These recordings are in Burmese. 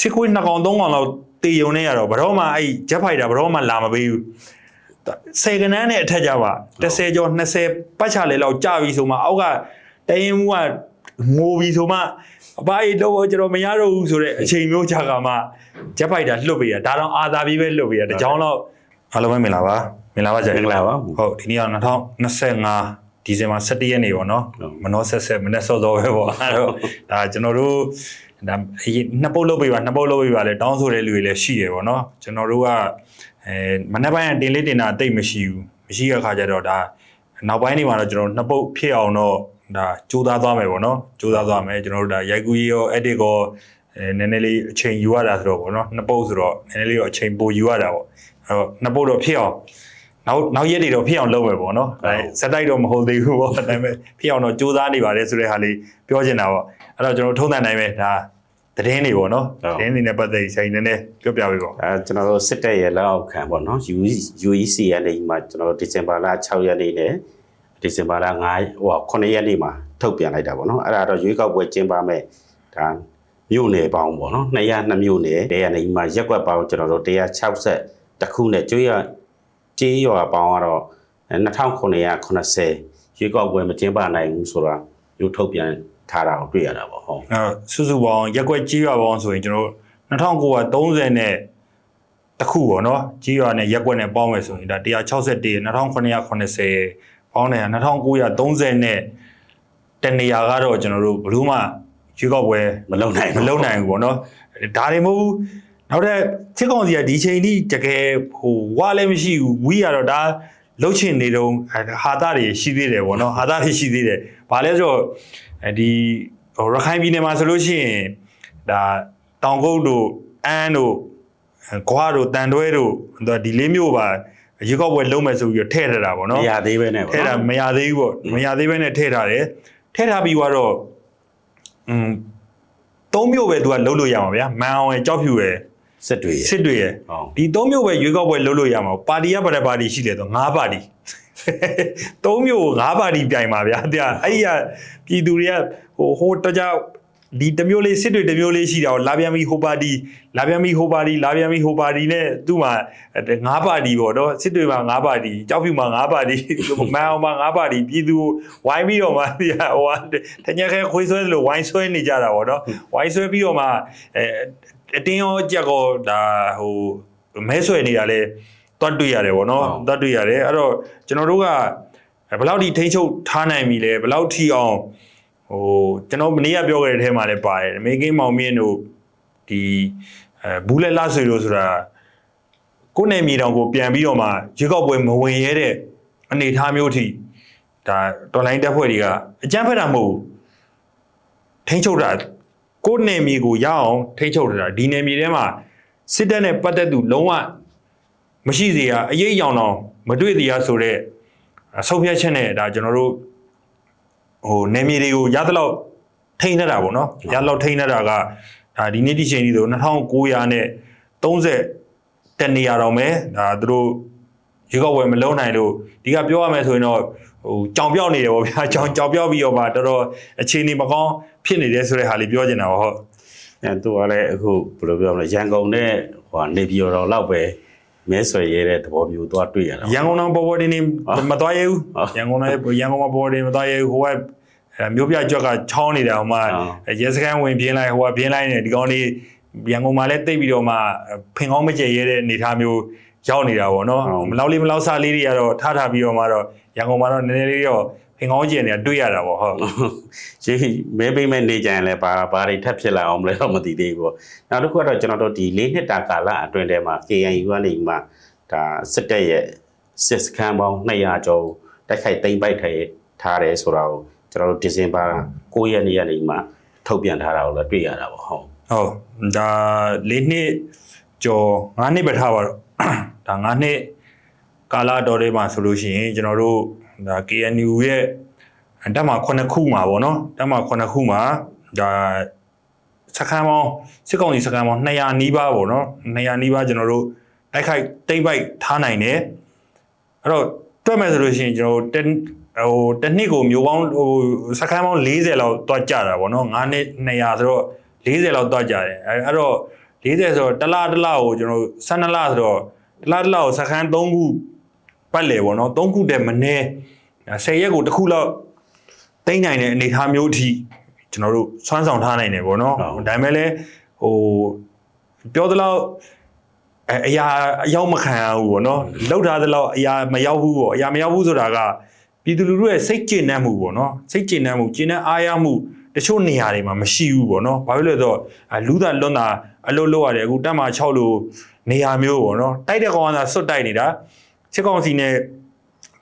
စစ်ခွေးနှစ်ကောင်သုံးကောင်လောက်တေယုံနေရတော့ဘယ်တော့မှအဲ့ဂျက်ဖိုက်တာဘယ်တော့မှလာမပေးဘူးဆယ်ကနန်းနဲ့အထက်ကြပါ10ကျော်20ပတ်ချလေလောက်ကြာပြီဆိုမှအောက်ကတရင်မှုကငိုပြီဆိုမှအပအေးတော့ကျွန်တော်မရတော့ဘူးဆိုတော့အချိန်မျိုးကြာကမှဂျက်ဖိုက်တာလွတ်ပေးရဒါတော့အာသာပြီးပဲလွတ်ပေးရတကြောင်တော့အားလုံးပဲမင်္ဂလာပါမင်္ဂလာပါကြာမင်္ဂလာပါဟုတ်ဒီနေ့က2025ဒီဇင်ဘာ17ရက်နေ့ပေါ့နော်ဟုတ်မနောဆက်ဆက်မနေ့စောစောပဲပေါ့အဲ့တော့ဒါကျွန်တော်တို့ ဒါအရင်နှစ်ပုတ်လုပ်ပေးပါနှစ်ပုတ်လုပ်ပေးပါလေတောင်းဆိုတဲ့လူတွေလည်းရှိတယ်ပေါ့နော်ကျွန်တော်တို့ကအဲမနေ့ပိုင်းကတင်လေးတင်တာတိတ်မရှိဘူးမရှိတဲ့အခါကျတော့ဒါနောက်ပိုင်းနေမှာတော့ကျွန်တော်တို့နှစ်ပုတ်ဖြစ်အောင်တော့ဒါကြိုးစားသွားမယ်ပေါ့နော်ကြိုးစားသွားမယ်ကျွန်တော်တို့ဒါရိုက်ကူးရော edit ကိုအဲနည်းနည်းလေးအချိန်ယူရတာဆိုတော့ပေါ့နော်နှစ်ပုတ်ဆိုတော့နည်းနည်းလေးတော့အချိန်ပိုယူရတာပေါ့အဲ့တော့နှစ်ပုတ်တော့ဖြစ်အောင်နောက်နောက်ရက်တွေတော့ဖြစ်အောင်လုပ်မယ်ပေါ့နော်ဒါစက်တိုက်တော့မဟုတ်သေးဘူးပေါ့ဒါပေမဲ့ဖြစ်အောင်တော့စူးစမ်းနေပါတယ်ဆိုတဲ့ဟာလေးပြောချင်တာပေါ့ အဲ့တော့ကျွန်တော်ထုံးစံတိုင်းပဲဒါသတင်းတွေပေါ့နော်ဟုတ်သတင်းတွေနဲ့ပတ်သက်ပြီးဆိုင်နေနေပြောပြပေးပေါ့အဲကျွန်တော်တို့စစ်တပ်ရဲ့လက်အောက်ခံပေါ့နော် UEC ရဲ့နေမှာကျွန်တော်တို့ဒီဇင်ဘာလ6ရက်နေ့နဲ့ဒီဇင်ဘာလ9ဟို9ရက်နေ့မှာထုတ်ပြန်လိုက်တာပေါ့နော်အဲ့ဒါတော့ရွေးကောက်ပွဲကျင်းပမဲ့ဒါမြို့နယ်ပေါင်းပေါ့နော်202မြို့နယ်တဲရနေမှာရက်ကွက်ပေါင်းကျွန်တော်တို့160တခုနဲ့ကျွေးရကြေးရွာပေါင်းကတော့2980ရွေးကောက်ပွဲမကျင်းပနိုင်ဘူးဆိုတာမျိုးထုတ်ပြန် ထားတာကိုတွေ့ရတာပေါ့ဟုတ်အဲ့စုစုပေါင်းရက်ကွက်ကြီးရွာပေါင်းဆိုရင်ကျွန်တော်2930နဲ့တခုပေါ့နော်ကြီးရွာနဲ့ရက်ကွက်နဲ့ပေါင်းမယ်ဆိုရင်ဒါ161 2980ပေါင်းတယ်2930နဲ့တနေရာကတော့ကျွန်တော်တို့ဘယ်လို့မှရွေးကောက်ပွဲမလုံနိုင်မဘူးလုံနိုင်ဘူးပေါ့နော်ဒါတွေမဟုတ်ဘူးနောက်တဲ့စစ်ကောင်စီကဒီချိန်ထိတကယ်ဟိုဝါလည်းမရှိဘူးဝီကတော့ဒါ လှုပ်ချင်နေတော့ဟာတာတွေရှိသေးတယ်ပေါ့နော်ဟာတာတွေရှိသေးတယ်ဘာလဲဆိုတော့အဲဒီဟိုရခိုင်ပြည်နယ်မှာဆိုလို့ရှိရင်ဒါတောင်ကုတ်တို့အန်းတို့ခွားတို့တန်တွဲတို့ဒီလေးမျိုးပါရေကောက်ပွဲလုံးမယ်ဆိုပြီးတော့ထည့်ထားတာပေါ့မနော်ရသေးပဲနဲ့ပေါ့ထဲတာမရသေးဘူးပေါ့မရသေးဘဲနဲ့ထဲထားတယ်ထဲထားပြီးတော့อืมသုံးမျိုးပဲသူကလုံးလို့ရမှာဗျာမန်အောင်ရယ်ကြောက်ဖြူရယ် စစ်တွေရဲ့စစ်တွေရယ်ဟုတ်ဒီသုံးမျိုးပဲရွေးကောက်ပွဲလုံးလို့ရမှာပါတီကဗတဲ့ပါတီရှိတယ်ဆို၅ပါတီသုံးမျိုး၅ပါတီပြိုင်ပါဗျာတဲ့အဲ့ဒီကပြည်သူတွေကဟိုဟိုတကြဒီတစ်မျိုးလေးစစ်တွေတစ်မျိုးလေးရှိတာကိုလာပြန်ပြီဟိုပါတီလာပြန်ပြီဟိုပါတီလာပြန်ပြီဟိုပါတီနဲ့သူ့မှာ၅ပါတီပေါ့နော်စစ်တွေမှာ၅ပါတီကြောက်ဖြူမှာ၅ပါတီမန်အောင်မှာ၅ပါတီပြည်သူကိုဝိုင်းပြီးတော့မှဒီဟာဟိုတညက်ခဲခွေးဆွဲလို့ဝိုင်းဆွဲနေကြတာပေါ့နော်ဝိုင်းဆွဲပြီးတော့မှအဲ အတင်းရောကြက်ကောဒါဟိုမဲဆွဲနေတာလဲတွတ်တွေ့ရတယ်ပေါ့နော်တွတ်တွေ့ရတယ်အဲ့တော့ကျွန်တော်တို့ကဘယ်လောက်ထိထိန်းချုပ်ထားနိုင်ပြီလဲဘယ်လောက်ထိအောင်ဟိုကျွန်တော်မနေ့ကပြောခဲ့တဲ့အထဲမှာလည်းပါတယ်အမေကင်းမောင်မြင့်တို့ဒီအဲဘူးလက်လဆွေတို့ဆိုတာကိုယ်နယ်မြေတောင်ကိုပြန်ပြီးတော့မှရွေးကောက်ပွဲမဝင်ရဲတဲ့အနေအထားမျိုးအထိဒါတော်လိုင်းတက်ဖွဲ့တွေကအကြမ်းဖက်တာမဟုတ်ဘူးထိန်းချုပ်တာ ကိုယ်နယ်မြေကိုရအောင်ထိန်းချုပ်တာဒီနယ်မြေထဲမှာစစ်တပ်နဲ့ပတ်သက်သူလုံးဝမရှိစေရအရေးအယောင်တော့မတွေ့သေးရဆိုတော့ဆုံးဖြတ်ချက်နဲ့ဒါကျွန်တော်တို့ဟိုနေမြေတွေကိုရသလောက်ထိန်းထတာပေါ့နော်ရသလောက်ထိန်းထတာကဒါဒီနေ့ဒီချိန်ကြီးဆို2900နဲ့30တနေရာတော့မယ်ဒါသူတို့ရေကောက်ဝယ်မလုံးနိုင်လို့ဒီကပြောရမယ်ဆိုရင်တော့ဟိုကြောင်ပြောက်နေတယ်ပေါ့ဗျာကြောင်ကြောင်ပြောက်ပြီးတော့မှတော်တော်အခြေအနေမကောင်း ဖြစ်နေတယ်ဆိုတဲ့ဟာလေးပြောချင်တာပေါ့ဟုတ်အဲသူကလည်းအခုဘယ်လိုပြောမလဲရန်ကုန်နဲ့ဟိုနေပြည်တော်လောက်ပဲမဲဆွယ်ရဲတဲ့သဘောမျိုးသွားတွေ့ရတာရန်ကုန်တော်ပေါ်ပေါ်တင်းတင်းမသွားရဘူးဟုတ်ရန်ကုန်တော်ရန်ကုန်မှာပေါ်ပေါ်တင်းမသွားရဘူးဟိုကအဲမျိုးပြကြွက်ကချောင်းနေတာဟိုမှာရဲစခန်းဝင်ပြင်းလိုက်ဟိုကပြင်းလိုက်နေဒီကောင်လေးရန်ကုန်မှာလည်းတိတ်ပြီးတော့မှဖင်ကောင်းမကျဲရဲတဲ့အနေအထားမျိုးရောက်နေတာပေါ့နော်ဟုတ်မလောက်လေးမလောက်စားလေးတွေကတော့ထားထားပြီးတော့မှတော့ရန်ကုန်မှာတော့နည်းနည်းလေးတော့ ဖင်ကောင်းကျဲနေတာတွေ့ရတာပေါ့ဟုတ်ရေးမဲပေးမဲ့နေကြရင်လည်းဘာဘာတွေထပ်ဖြစ်လာအောင်မလဲတော့မသိသေးဘူးပေါ့နောက်တစ်ခုကတော့ကျွန်တော်တို့ဒီ၄နှစ်တာကာလအတွင်းထဲမှာ KNU ကနေမှဒါစစ်တပ်ရဲ့စစ်စခန်းပေါင်း200ကျော်တိုက်ခိုက်သိမ်းပိုက်ထားထားတယ်ဆိုတာကိုကျွန်တော်တို့ဒီဇင်ဘာ9ရက်နေ့ကနေမှထုတ်ပြန်ထားတာကိုလည်းတွေ့ရတာပေါ့ဟုတ်ဟုတ်ဒါ၄နှစ်ကျော်၅နှစ်ပဲထားပါတော့ဒါ၅နှစ်ကာလတော်တွေမှာဆိုလို့ရှိရင်ကျွန်တော်တို့ ဒါ KNU ရဲ့တက်မှာ9ခုမှာပေါ့နော်တက်မှာ9ခုမှာဒါစခန်းပေါင်းစစ်ကောင်စီစခန်းပေါင်း200နီးပါးပေါ့နော်200နီးပါးကျွန်တော်တို့တိုက်ခိုက်တိမ့်ပိုက်ထားနိုင်တယ်အဲ့တော့တွက်မယ်ဆိုလို့ရှိရင်ကျွန်တော်တို့တစ်ဟိုတစ်နှစ်ကိုမျိုးပေါင်းဟိုစခန်းပေါင်း40လောက်တွက်ကြတာပေါ့နော်9နှစ်200ဆိုတော့40လောက်တွက်ကြတယ်အဲ့အဲ့တော့40ဆိုတော့တစ်လတစ်လကိုကျွန်တော်တို့12လဆိုတော့တစ်လတစ်လကိုစခန်း3ခု ပတ်လေပေါ့နော်3ခုတည်းမနေ10ရက်ကိုတစ်ခုလောက်တိမ့်နိုင်တဲ့အနေအထားမျိုးအထိကျွန်တော်တို့ဆွမ်းဆောင်ထားနိုင်တယ်ပေါ့နော်ဒါပေမဲ့လည်းဟိုပြောသလောက်အဲအရာအရောက်မခံရဘူးပေါ့နော်လောက်ထားသလောက်အရာမရောက်ဘူးပေါ့အရာမရောက်ဘူးဆိုတာကပြည်သူလူထုရဲ့စိတ်ကျဉ်နှံ့မှုပေါ့နော်စိတ်ကျဉ်နှံ့မှုကျဉ်နှံ့အားရမှုတချို့နေရာတွေမှာမရှိဘူးပေါ့နော်ဘာဖြစ်လို့လဲဆိုတော့အဲလူသားလွတ်တာအလုပ်လုပ်ရတယ်အခုတက်မှာ6လို့နေရာမျိုးပေါ့နော်တိုက်တဲ့ကောင်ကသာစွတ်တိုက်နေတာ စစ်ကောင်စီနဲ့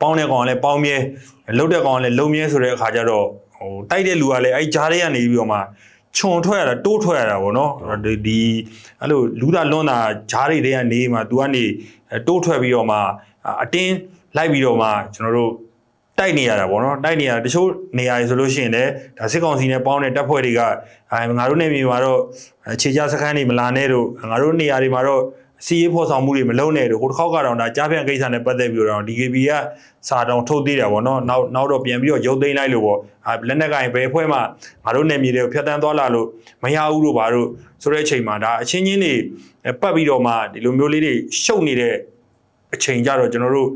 ပေါင်းတဲ့ကောင်ကလည်းပေါင်းမြဲလှုပ်တဲ့ကောင်ကလည်းလုံမြဲဆိုတဲ့အခါကျတော့ဟိုတိုက်တဲ့လူကလည်းအဲ့ကြားထဲကနေပြီးတော့မှခြုံထွက်ရတာတိုးထွက်ရတာပေါ့နော်ဒီဒီအဲ့လိုလူသားလွန်းတာဂျားတွေတွေကနေမှ तू ကနေတိုးထွက်ပြီးတော့မှအတင်းလိုက်ပြီးတော့မှကျွန်တော်တို့တိုက်နေရတာပေါ့နော်တိုက်နေရတာတချို့နေရာတွေဆိုလို့ရှိရင်လည်းဒါစစ်ကောင်စီနဲ့ပေါင်းတဲ့တပ်ဖွဲ့တွေကအဲငါတို့နေမြေမှာတော့အခြေချစခန်းတွေမလာနဲ့တို့ငါတို့နေရာတွေမှာတော့ စီးရေးဖော်ဆောင်မှုတွေမလုပ်နဲ့တို့ဟိုတစ်ခေါက်ကတော့ဒါကြားဖြန့်ကိစ္စနဲ့ပတ်သက်ပြီးတော့ DKB ကစာတောင်ထုတ်သေးတယ်ပေါ့နော်နောက်နောက်တော့ပြန်ပြီးတော့ရုပ်သိမ်းလိုက်လို့ပေါ့အဲလက်နက်ကင်ဘယ်အဖွဲ့မှငါတို့နေမြေတွေကိုဖျက်ဆီးသွားလာလို့မရဘူးလို့ဘာလို့ဆိုတဲ့အချိန်မှာဒါအချင်းချင်းတွေပတ်ပြီးတော့မှဒီလိုမျိုးလေးတွေရှုပ်နေတဲ့အချိန်ကြတော့ကျွန်တော်တို့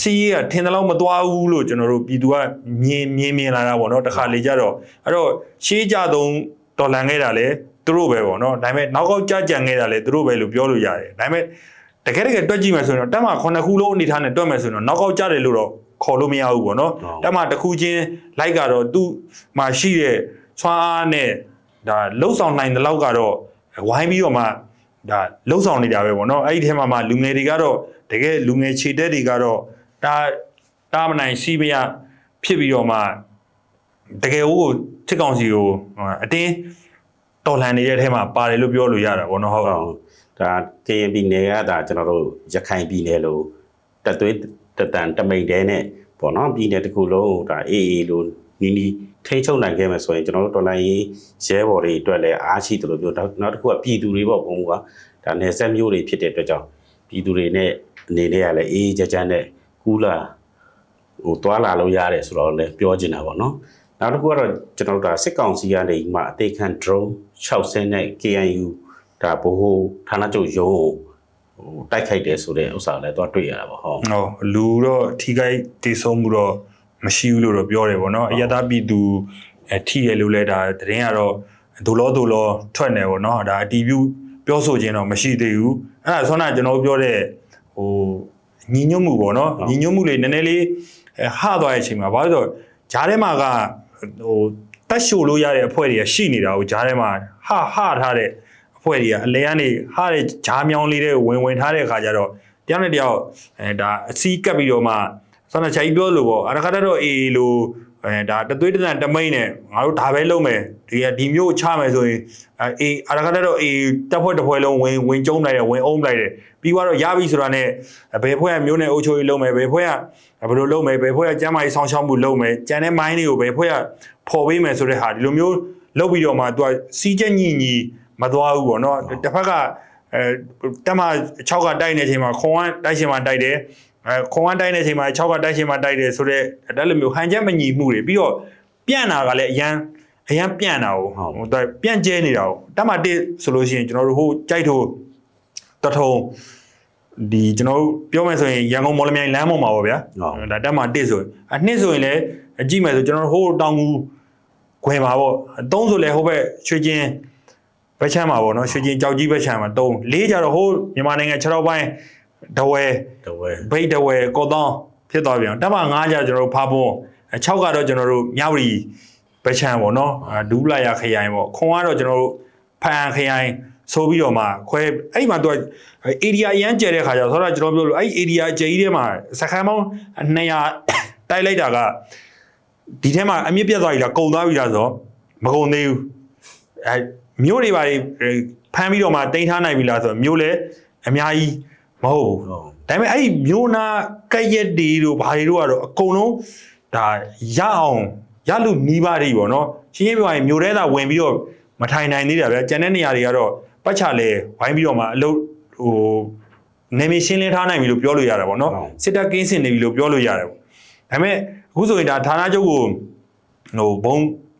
စီးရေးကထင်တယ်လို့မသွားဘူးလို့ကျွန်တော်တို့ပြည်သူကမြင်မြင်မြင်လာတာပေါ့နော်တခါလေကြတော့အဲ့တော့ရှေးကြသုံးဒေါ်လာခဲ့တာလေ သူတို့ပဲပေါ့နော်ဒါပေမဲ့နောက်ကောက်ကြကြံခဲ့တာလေသူတို့ပဲလို့ပြောလို့ရတယ်ဒါပေမဲ့တကယ်တကယ်တွက်ကြည့်မယ်ဆိုရင်တော့တက်မှာ9ခုလုံးအနေထားနဲ့တွက်မယ်ဆိုရင်တော့နောက်ကောက်ကြတယ်လို့တော့ခေါ်လို့မရဘူးပေါ့နော်တက်မှာတစ်ခုချင်းလိုက်ကတော့သူ့မှာရှိတဲ့ဆွမ်းအားနဲ့ဒါလှုပ်ဆောင်နိုင်တဲ့လောက်ကတော့ဝိုင်းပြီးတော့မှဒါလှုပ်ဆောင်နေတာပဲပေါ့နော်အဲ့ဒီထဲမှာမှလူငယ်တွေကတော့တကယ်လူငယ်ခြေတက်တွေကတော့ဒါတာမနိုင်စီးမရဖြစ်ပြီးတော့မှတကယ်ဟိုစစ်ကောင်စီကိုအတင်း တော်လှန်နေတဲ့အထဲမှာပါတယ်လို့ပြောလို့ရတာပေါ့နော်ဟုတ်ဟုတ်ဒါကရင်ပြည်နယ်ကဒါကျွန်တော်တို့ရခိုင်ပြည်နယ်လို့တက်သွေးတတန်တမိန်တဲနဲ့ပေါ့နော်ပြည်နယ်တစ်ခုလုံးဒါအေးအေးလို့နီးနီးထိန်းချုပ်နိုင်ခဲ့မယ်ဆိုရင်ကျွန်တော်တို့တော်လိုင်းရေးရဲဘော်တွေအတွက်လည်းအားရှိတယ်လို့ပြောနောက်တစ်ခုကပြည်သူတွေပေါ့ဘုံကဒါနယ်ဆက်မျိုးတွေဖြစ်တဲ့အတွက်ကြောင့်ပြည်သူတွေနဲ့အနေနဲ့ကလည်းအေးအေးကြကြနဲ့ကူးလာဟိုတွာလာလို့ရတယ်ဆိုတော့လည်းပြောချင်တာပေါ့နော် နောက်တစ်ခုကတော့ကျွန်တော်တို့ဒါစစ်ကောင်စီကနေမှအသေးခံ drone 6ဆင်းနဲ့ KNU ဒါဘိုဟိုဌာနချုပ်ရုံးကိုဟိုတိုက်ခိုက်တယ်ဆိုတဲ့ဥစ္စာလည်းတော့တွေ့ရတာပေါ့ဟုတ်ဟောလူတော့ထိခိုက်တေဆုံးမှုတော့မရှိဘူးလို့တော့ပြောတယ်ပေါ့နော်အယတာပြည်သူအထိရလို့လဲဒါတရင်ကတော့ဒိုလောဒိုလောထွက်နေပေါ့နော်ဒါအတီးပြုပြောဆိုခြင်းတော့မရှိသေးဘူးအဲ့ဒါဆောနာကျွန်တော်ပြောတဲ့ဟိုညီညွတ်မှုပေါ့နော်ညီညွတ်မှုလေးနည်းနည်းလေးဟသွားတဲ့အချိန်မှာဘာလို့ဆိုဂျားထဲမှာက ဟိုတက်ရှို့လို့ရတဲ့အဖွဲ့တွေကရှိနေတာကိုဂျားထဲမှာဟဟထားတဲ့အဖွဲ့တွေကအလဲကနေဟတဲ့ဂျားမြောင်းလေးတွေဝင်ဝင်ထားတဲ့အခါကျတော့တယောက်နဲ့တယောက်အဲဒါအစီးကပ်ပြီးတော့မှဆန္ဒချာကြီးပြောလို့ပေါ့အရခါတော့အေးလို့ အဲဒါတသွေးတန်တမိန်နဲ့ငါတို့ဒါပဲလုပ်မယ်ဒီကဒီမျိုးချမယ်ဆိုရင်အဲအေးအရခါတော့အေးတက်ဖွဲ့တစ်ဖွဲ့လုံးဝင်ဝင်ကျုံလိုက်တယ်ဝင်အုံးလိုက်တယ်ပြီးတော့ရပြီဆိုတာနဲ့ဘယ်ဖွဲ့ကမျိုးနဲ့အုပ်ချုပ်ရေးလုပ်မယ်ဘယ်ဖွဲ့ကဘယ်လိုလုပ်မယ်ဘယ်ဖွဲ့ကကျမ်းမာရေးဆောင်ရှောက်မှုလုပ်မယ်ကြံတဲ့မိုင်းတွေကိုဘယ်ဖွဲ့ကဖော်ပေးမယ်ဆိုတဲ့ဟာဒီလိုမျိုးလုပ်ပြီးတော့မှသူကစီးချက်ညီညီမသွားဘူးပေါ့နော်တစ်ဖက်ကအဲတက်မ6ကတိုက်နေတဲ့အချိန်မှာခွန်ကတိုက်ရှင်မှာတိုက်တယ် အဲခွန်ကတိုက်နေတဲ့အချိန်မှာ6ကတိုက်ရှင်မှာတိုက်တယ်ဆိုတော့အဲ့လိုမျိုးဟန်ချက်မညီမှုတွေပြီးတော့ပြန့်တာကလည်းအရန်အရန်ပြန့်တာကိုဟိုပြန့်ကျဲနေတာကိုတက်မတစ်ဆိုလို့ရှိရင်ကျွန်တော်တို့ဟိုကြိုက်ထိုးတထုံဒီကျွန်တော်တို့ပြောမယ်ဆိုရင်ရန်ကုန်မော်လမြိုင်လမ်းပေါ်မှာပေါ့ဗျာဒါတက်မတစ်ဆိုရင်အနှစ်ဆိုရင်လည်းအကြည့်မယ်ဆိုကျွန်တော်တို့ဟိုတောင်ကူခွဲပါပေါ့အသုံးဆိုလည်းဟိုဘက်ရွှေချင်းဘက်ချမ်းမှာပေါ့နော်ရွှေချင်းကြောက်ကြီးဘက်ချမ်းမှာတုံးလေးကြတော့ဟိုမြန်မာနိုင်ငံ6တော့ပိုင်း ဒဝဲတဝဲဘိတ်တဝဲကောတောင်းဖြစ်သွားပြန်တက်မ9ကြကျွန်တော်တို့ဖားပွန်6ကတော့ကျွန်တော်တို့မြဝတီဘက်ချမ်းပေါ့နော်ဒူးလာရခရိုင်ပေါ့ခွန်ကတော့ကျွန်တော်တို့ဖန်ခရိုင်ဆိုပြီးတော့မှခွဲအဲ့ဒီမှာသူက area အရန်ကျဲတဲ့ခါကျတော့ဆိုတော့ကျွန်တော်ပြောလို့အဲ့ area အကျယ်ကြီးထဲမှာစခန်းပေါင်း200တိုက်လိုက်တာကဒီထဲမှာအမြင့်ပြတ်သွားပြီလားကုံသွားပြီလားဆိုတော့မကုံသေးဘူးအဲမျိုးတွေပါတွေဖမ်းပြီးတော့မှတင်ထားနိုင်ပြီလားဆိုတော့မျိုးလည်းအများကြီး မဟုတ်ဘူးဟုတ်ဒါပေမဲ့အဲ့ဒီမျိုးနာကက်ရက်တွေတို့ဘာတွေတို့ကတော့အကုန်လုံးဒါရအောင်ရလို့နီးပါးတွေပေါ့နော်ရှင်းရှင်းပြောရင်မျိုးထဲသာဝင်ပြီးတော့မထိုင်နိုင်သေးတာဗျာကျန်တဲ့နေရာတွေကတော့ပတ်ချလဲဝိုင်းပြီးတော့မှအလုပ်ဟိုနေမရှင်းလင်းထားနိုင်ပြီလို့ပြောလို့ရတာပေါ့နော်စစ်တပ်ကင်းစင်နေပြီလို့ပြောလို့ရတယ်ပေါ့ဒါပေမဲ့အခုဆိုရင်ဒါဌာနချုပ်ကိုဟိုဘုံ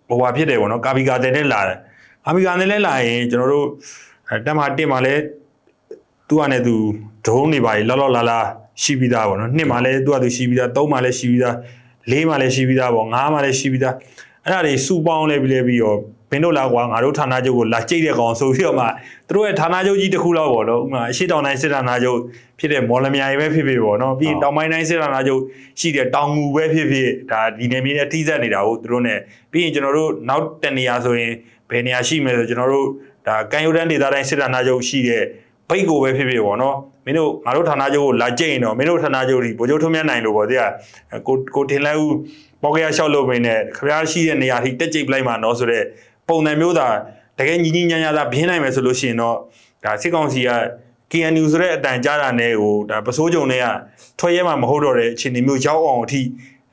ဟိုဟာဖြစ်တယ်ပေါ့နော်ကာဘီကာတဲ့နဲ့လာတယ်ကာဘီကာနဲ့လည်းလာရင်ကျွန်တော်တို့အဲတက်မှာတင်မှာလဲ သူကလည်းသူဒရုန်းတွေပါလေလောက်လောက်လာလာရှိပြီးသားပေါ့နော်နှစ်မှာလဲသူကသူရှိပြီးသားသုံးမှာလဲရှိပြီးသားလေးမှာလဲရှိပြီးသားပေါ့ငါးမှာလဲရှိပြီးသားအဲ့ဒါတွေစုပေါင်းလဲပြီးလဲပြီးတော့ဘင်းတို့လာကွာငါတို့ဌာနချုပ်ကိုလာကြိတ်တဲ့ကောင်ဆိုပြီးတော့မှသူတို့ရဲ့ဌာနချုပ်ကြီးတစ်ခုလောက်ပေါ့နော်ဥပမာအရှိတောင်တိုင်းစစ်ဌာနချုပ်ဖြစ်တဲ့မော်လမြိုင်ပဲဖြစ်ဖြစ်ပေါ့နော်ပြီးရင်တောင်ပိုင်းတိုင်းစစ်ဌာနချုပ်ရှိတဲ့တောင်ငူပဲဖြစ်ဖြစ်ဒါဒီနယ်မြေနဲ့ထိစပ်နေတာကိုသူတို့ ਨੇ ပြီးရင်ကျွန်တော်တို့နောက်တနေရာဆိုရင်ဘယ်နေရာရှိမလဲဆိုကျွန်တော်တို့ဒါကန်ယူတန်းဒေသတိုင်းစစ်ဌာနချုပ်ရှိတဲ့ ဘိတ်ကိုပဲဖြစ်ဖြစ်ပေါ့နော်မင်းတို့ငါတို့ဌာနချုပ်ကိုလာကြိတ်ရင်တော့မင်းတို့ဌာနချုပ်ဒီဗိုလ်ချုပ်ထွန်းမြတ်နိုင်လို့ပေါ့တရားကိုကိုထင်လဲဦးပေါကရလျှောက်လို့မင်းနဲ့ခရားရှိတဲ့နေရာထိတက်ကြိတ်ပလိုက်မှာနော်ဆိုတော့ပုံစံမျိုးသာတကယ်ညီညီညာညာသာဘင်းနိုင်မယ်ဆိုလို့ရှိရင်တော့ဒါစစ်ကောင်စီက KNU ဆိုတဲ့အတန်ကြားတာနဲ့ဟိုဒါပစိုးကြုံတွေကထွက်ရဲမှာမဟုတ်တော့တဲ့အခြေအနေမျိုးရောက်အောင်အထိ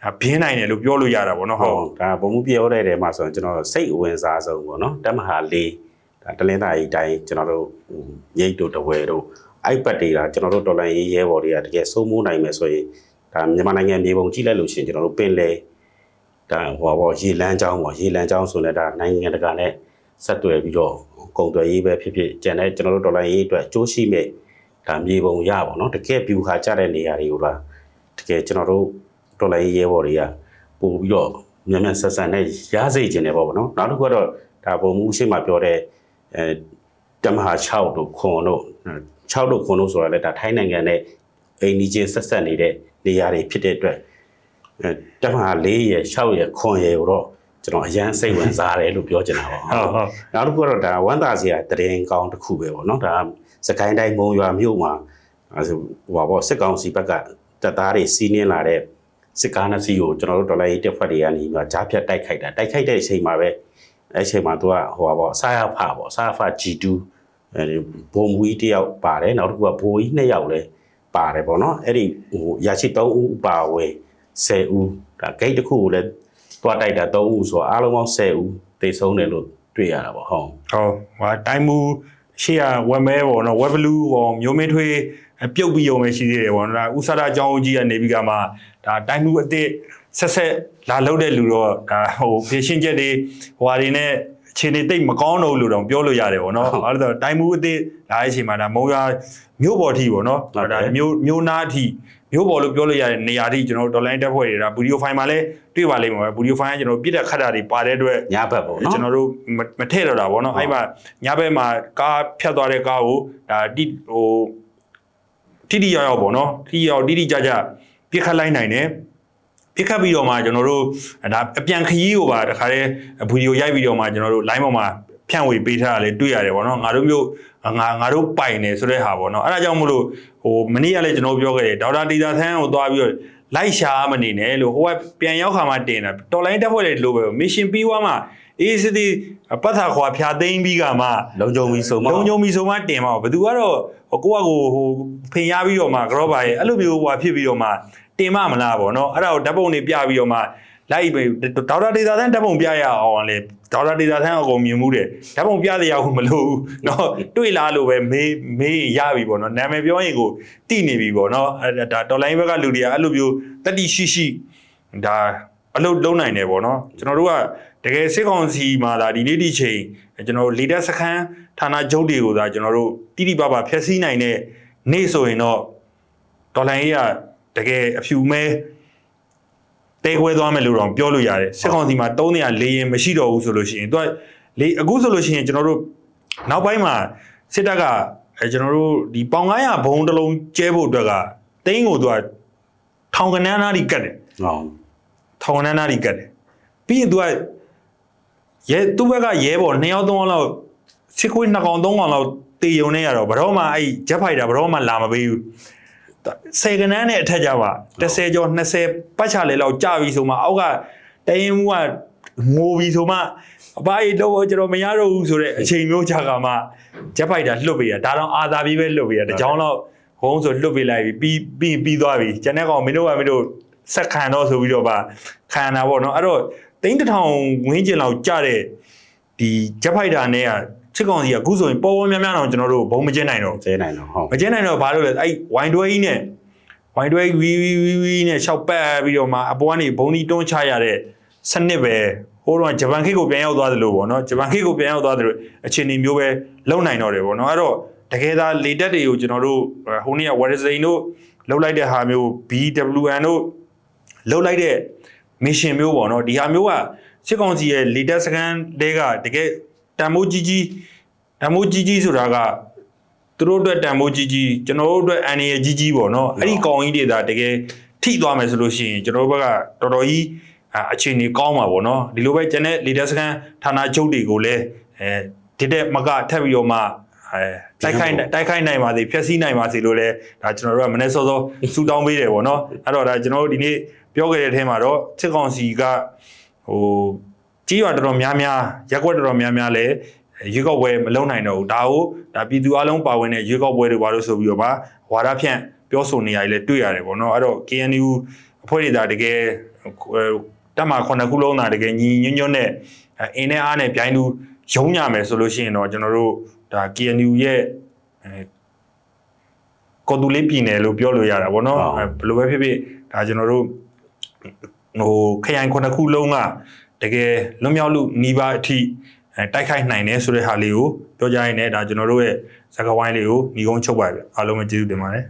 ဒါဘင်းနိုင်တယ်လို့ပြောလို့ရတာပေါ့နော်ဟုဟုတ်တ်ဒါဘုံမှုပြောတဲ့နေရာမှာဆိုရင်ကျွန်တော်စိတ်အဝင်စားဆုံးပေါ့နော်တက်မဟာလေးဒါ တလင်းသားကြီးတိုင်းကျွန်တော်တို့ရိတ်တို့တဝဲတို့အိုက်ပတ်တွေကကျွန်တော်တို့တော်လိုင်းရေးရဲဘော်တွေကတကယ်စိုးမိုးနိုင်မယ်ဆိုရင်ဒါမြန်မာနိုင်ငံမြေပုံကြည့်လိုက်လို့ရှိရင်ကျွန်တော်တို့ပင်လေဒါဟောပေါ့ရေလန်းချောင်းပေါ့ရေလန်းချောင်းဆိုလည်းဒါနိုင်ငံတကာနဲ့ဆက်တွယ်ပြီးတော့ကုန်သွယ်ရေးပဲဖြစ်ဖြစ်ကျန်တဲ့ကျွန်တော်တို့တော်လိုင်းရေးအတွက်အကျိုးရှိမဲ့ဒါမြေပုံရပါတော့တကယ်ပြူခါကြတဲ့နေရာတွေကိုဒါတကယ်ကျွန်တော်တို့တော်လိုင်းရေးရဲဘော်တွေကပို့ပြီးတော့မြန်မြန်ဆက်ဆက်နဲ့ရစေခြင်းတယ်ပေါ့ဗောနော်နောက်တစ်ခုကတော့ဒါပုံမှုရှိမှပြောတဲ့ အဲတမဟာ6တို့ခွန်တို့6တို့ခွန်တို့ဆိုတာလည်းဒါထိုင်းနိုင်ငံနဲ့အိန္ဒိချင်းဆက်ဆက်နေတဲ့နေရာတွေဖြစ်တဲ့အတွက်အဲတမဟာ4ရဲ့6ရဲ့ခွန်ရဲ့ကိုတော့ကျွန်တော်အရန်စိတ်ဝင်စားတယ်လို့ပြောချင်တာပေါ့ဟုတ်ဟုတ်နောက်တစ်ခုကတော့ဒါဝမ်းသာစရာတရင်ကောင်းတစ်ခုပဲပေါ့နော်ဒါစကိုင်းတိုင်းမုံရွာမြို့မှာအဲဆိုဟိုပါပေါ့စစ်ကောင်စီဘက်ကတပ်သားတွေစီးနင်းလာတဲ့စစ်ကားနှစ်စီးကိုကျွန်တော်တို့ဒေါ်လာရေးတက်ဖက်တွေကနေပြီးကြားဖြတ်တိုက်ခိုက်တာတိုက်ခိုက်တဲ့အချိန်မှာပဲ အဲ့အချိန်မှာသူကဟိုပါပေါ့စာရဖပေါ့စာရဖ G2 အဲဒီဘုံမူကြီးတစ်ယောက်ပါတယ်နောက်တစ်ခုကဘိုးကြီးနှစ်ယောက်လည်းပါတယ်ပေါ့နော်အဲ့ဒီဟိုရရှိ3ဦးပါဝယ်10ဦးဒါဂိတ်တစ်ခုကိုလည်းတွားတိုက်တာ3ဦးဆိုတော့အားလုံးပေါင်း10ဦးတိတ်ဆုံးတယ်လို့တွေ့ရတာပေါ့ဟုတ်ဟုတ်ဟာတိုင်းမူရှေ့ကဝက်မဲပေါ့နော်ဝက်ဘလူးပေါ့မျိုးမင်းထွေးပြုတ်ပြီးရုံပဲရှိသေးတယ်ပေါ့နော်ဒါဥစားတာအကြောင်းကြီးကနေပြီးကမှဒါတိုင်းမူအစ်စ် ဆက်ဆက်လာလောက်တဲ့လူတော့ဒါဟိုဖြည့်ရှင်းချက်တွေဟိုဟာတွေနဲ့အခြေအနေတိတ်မကောင်းတော့လို့တော့ပြောလို့ရတယ်ပေါ့နော်ဘာလို့လဲဆိုတော့တိုင်းမူအစ်စ်လာတဲ့အချိန်မှာဒါမုံရမြို့ပေါ်ထိပေါ့နော်ဒါမြို့မြို့နာအထိမြို့ပေါ်လို့ပြောလို့ရတဲ့နေရာထိကျွန်တော်တို့ဒေါ်လာတက်ဖွဲ့တွေဒါဗီဒီယိုဖိုင်မှာလည်းတွေ့ပါလိမ့်မယ်ဗီဒီယိုဖိုင်ကကျွန်တော်ပြည့်တဲ့ခတ်တာတွေပါတဲ့အတွက်ညဘက်ပေါ့နော်ကျွန်တော်တို့မမထည့်တော့တာဗောနော်ဟုတ်အဲ့မှာညဘက်မှာကားဖြတ်သွားတဲ့ကားကိုဒါတိဟိုတိတိရောက်ရောက်ဗောနော်တိတိရောက်တိတိကျကျပြစ်ခတ်လိုက်နိုင်တယ် ပြစ်ခတ်ပြီးတော့မှကျွန်တော်တို့ဒါအပြန်ခရီးကိုပါတခါတည်းဗီဒီယိုရိုက်ပြီးတော့မှကျွန်တော်တို့ line ပေါ်မှာဖြန့်ဝေပေးထားတာလည်းတွေ့ရတယ်ဗောနော်ငါတို့မျိုးငါငါတို့ပိုင်နေဆိုတဲ့ဟာဗောနော်အဲ့ဒါကြောင့်မလို့ဟိုမနေ့ကလည်းကျွန်တော်ပြောခဲ့တယ်ဒေါက်တာတီတာဆန်းကိုသွားပြီးတော့လိုက်ရှာမနေနဲ့လို့ဟိုကပြန်ရောက်ခါမှတင်တာတော်လိုင်းတက်ဖွဲ့တယ်လို့ပဲမစ်ရှင်ပြီးွားမှ အေးစသည်ပတ်သာခွာဖြာသိမ်းပြီးကမှ လုံခြုံပြီးဆိုမှ လုံုံမီဆိုမှတင်ပါဘယ်သူကတော့ဟိုကိုကကိုဟိုဖင်ရပြီးတော့မှကရောပါရဲ့အဲ့လိုမျိုးဟိုဖြစ်ပြီးတော့မှတင်မမလားပေါ့နော်အဲ့ဒါကိုဓာတ်ပုံတွေပြပြီးတော့မှလိုက်ပဲဒေါက်တာဒေတာဆန်းဓာတ်ပုံပြရအောင်လေဒေါက်တာဒေတာဆန်းအကုန်မြင်မှုတယ်ဓာတ်ပုံပြတဲ့ရောက်မလို့ဘူးเนาะတွေ့လားလို့ပဲမေးမေးရပြီပေါ့နော်နာမည်ပြောရင်ကိုတိနေပြီပေါ့နော်အဲ့ဒါတော်လိုင်းဘက်ကလူတွေကအဲ့လိုမျိုးတတိရှိရှိဒါအလုပ်လုံးနိုင်တယ်ပေါ့နော်ကျွန်တော်တို့က တကယ်စစ်ကောင်စီမှာဒါဒီနေ့ဒီချိန်ကျွန်တော်တို့လေတက်စခန်းဌာနချုပ်တွေကိုသာကျွန်တော်တို့တိတိပပဖျက်ဆီးနိုင်တဲ့နေ့ဆိုရင်တော့ဒေါ်လာရေးကတကယ်အဖြူမဲတဲခွဲသွားမယ်လို့တော့ပြောလို့ရတယ်စစ်ကောင်စီမှာ300လေရင်မရှိတော့ဘူးဆိုလို့ရှိရင်သူကလေအခုဆိုလို့ရှိရင်ကျွန်တော်တို့နောက်ပိုင်းမှာစစ်တပ်ကအဲကျွန်တော်တို့ဒီပေါင်900ဘုံတစ်လုံးကျဲဖို့အတွက်ကတင်းကိုသူကထောင်ကနန်းသားကြီးကတ်တယ်ဟုတ်ထောင်ကနန်းသားကြီးကတ်တယ်ပြီးရင်သူက ရဲသူ့ဘက်ကရဲပေါ်2ယောက်3ယောက်လောက်စစ်ခွေး2ကောင်3ကောင်လောက်တေယုံနေရတော့ဘယ်တော့မှအဲ့ဂျက်ဖိုက်တာဘယ်တော့မှလာမပေးဘူးစေကနန်းနဲ့အထက်ကြပါ10ကျော်20ပတ်ချလေလောက်ကြာပြီဆိုမှအောက်ကတရင်မှုကငိုပြီဆိုမှအဘအေးတော့ကျွန်တော်မရတော့ဘူးဆိုတော့အချိန်မျိုးကြာကမှဂျက်ဖိုက်တာလွတ်ပေးရဒါတော့အာသာပြီးပဲလွတ်ပေးရတကြောင်တော့ဟုံးဆိုလွတ်ပေးလိုက်ပြီပြီးပြီးပြီးသွားပြီကျန်တဲ့ကောင်မင်းတို့ကမင်းတို့ဆက်ခံတော့ဆိုပြီးတော့ပါခံတာပေါ့နော်အဲ့တော့ တိန်းတစ်ထောင်ဝင်းကျင်လောက်ကြတဲ့ဒီဂျက်ဖိုက်တာနဲ့ကချစ်ကောင်စီကအခုဆိုရင်ပေါ်ပေါ်များများတော့ကျွန်တော်တို့ဘုံမကျင်းနိုင်တော့ကျဲနိုင်တော့ဟုတ်မကျင်းနိုင်တော့ဘာလို့လဲအဲ့ဝိုင်တွဲကြီးနဲ့ဝိုင်တွဲဝီဝီဝီဝီနဲ့ရှောက်ပတ်ပြီးတော့မှအပေါ်ကနေဘုံဒီတွန်းချရတဲ့စနစ်ပဲဟဟိုတော့ဂျပန်ခေတ်ကိုပြန်ရောက်သွားသလိုပေါ့နော်ဂျပန်ခေတ်ကိုပြန်ရောက်သွားသလိုအခြေအနေမျိုးပဲလုံနိုင်တော့တယ်ပေါ့နော်အဲ့တော့တကယ်သာလေတက်တွေကိုကျွန်တော်တို့ဟိုနေ့က Warriors တို့လောက်လိုက်တဲ့ဟာမျိုး BWN တို့လောက်လိုက်တဲ့ mission မျိုးပေါ့နော်ဒီဟာမျိုးကစစ်ကောင်စီရဲ့ leader စကန်တဲကတကယ်တန်မိုးကြီးကြီးတန်မိုးကြီးကြီးဆိုတာကသူတို့အတွက်တန်မိုးကြီးကြီးကျွန်တော်တို့အတွက်အန်ရကြီးကြီးပေါ့နော်အဲ့ဒီကောင်ကြီးတွေဒါတကယ်ထိသွားမယ်ဆိုလို့ရှိရင်ကျွန်တော်တို့ဘက်ကတော်တော်ကြီးအာအခြေအနေကောင်းပါပေါ့နော်ဒီလိုပဲကျန်တဲ့ leader စကန်ဌာနချုပ်တွေကိုလည်းအဲဒီတဲ့မကထပ်ပြီးတော့မှအဲတိုက်ခိုက်တိုက်ခိုက်နိုင်ပါစေဖျက်ဆီးနိုင်ပါစေလို့လည်းဒါကျွန်တော်တို့ကမနေ့စောစောဆူတောင်းပေးတယ်ပေါ့နော်အဲ့တော့ဒါကျွန်တော်တို့ဒီနေ့ ပြောခဲ့တဲ့အထဲမှာတော့စစ်ကောင်စီကဟိုကြီးရွာတော်တော်များများရက်ွက်တော်တော်များများလည်းရွေးကောက်ပွဲမလုံနိုင်တော့ဘူးဒါကိုဒါပြည်သူအလုံးပါဝင်တဲ့ရွေးကောက်ပွဲတွေဘာလို့ဆိုပြီးတော့ပါဝါဒဖြန့်ပြောဆိုနေရတယ်လည်းတွေ့ရတယ်ပေါ့နော်အဲ့တော့ KNU အဖွဲ့တွေဒါတကယ်တက်မှာခုနှစ်ခုလုံးသာတကယ်ညီညွတ်ညွတ်နဲ့အင်းနဲ့အားနဲ့ပြိုင်းသူရုံးညမယ်ဆိုလို့ရှိရင်တော့ကျွန်တော်တို့ဒါ KNU ရဲ့အဲကော်တူလေးပြည်နယ်လို့ပြောလို့ရတာဗောနော်ဟုတ်အဲဘယ်လိုပဲဖြစ်ဖြစ်ဒါကျွန်တော်တို့ ဟိုခရိုင်ခုနှစ်ခုလုံးကတကယ်လွတ်မြောက်လူနီးပါးအထိအဲတိုက်ခိုက်နိုင်တယ်ဆိုတဲ့ဟာလေးကိုပြောကြရင်လည်းဒါကျွန်တော်တို့ရဲ့ဇာတ်ကဝိုင်းလေးကိုညီကုန်းချုပ်ပါပြအားလုံးပဲကျေးဇူးတင်ပါတယ်